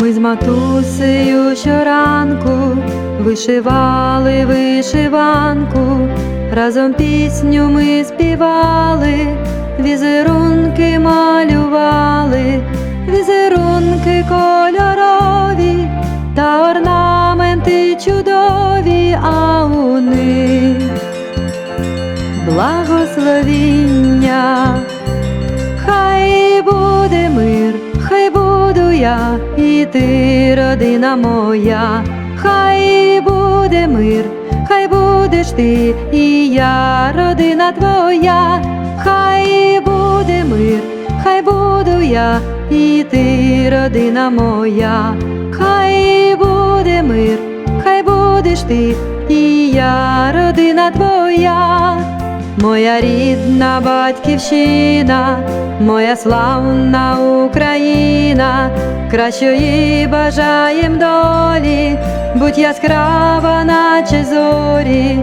Ми з матусею щоранку вишивали вишиванку, разом пісню ми співали, візерунки малювали, візерунки кольорові та орнаменти чудові, а у них благословіння. Хай буде я і ти, родина моя, хай буде мир, хай будеш ти і я, родина твоя, хай буде мир, хай буду я і ти, родина моя, хай буде мир, хай будеш ти і я, родина твоя. Моя рідна батьківщина, моя славна Україна, кращої бажаєм долі, будь яскрава, наче зорі,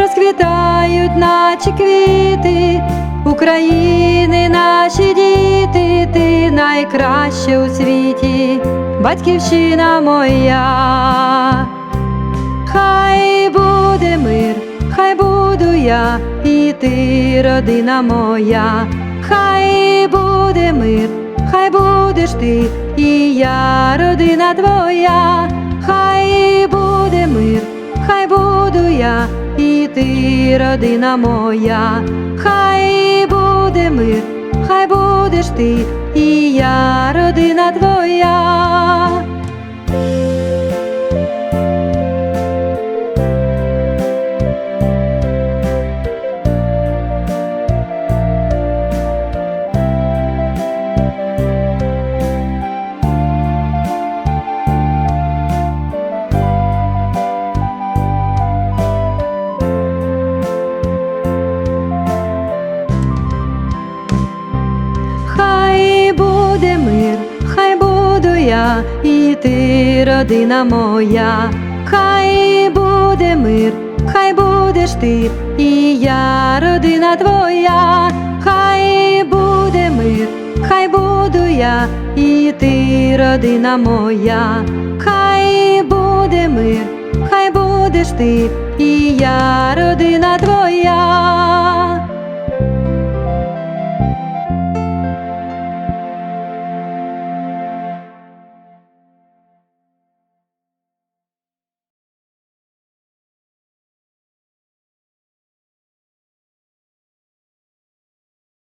розквітають, наче квіти, України, наші діти, ти найкраща у світі, батьківщина моя. Хай буде мир, хай і ти, родина моя, хай буде мир, хай будеш ти і я, родина твоя, хай буде мир, хай буду я і ти, родина моя, хай буде мир, хай будеш ти і я, родина твоя. Буде мир, хай буду я і ти, родина моя, хай буде мир, хай будеш ти і я, родина твоя, хай буде мир, хай буду я і ти, родина моя, хай буде мир, хай будеш ти і я, родина твоя.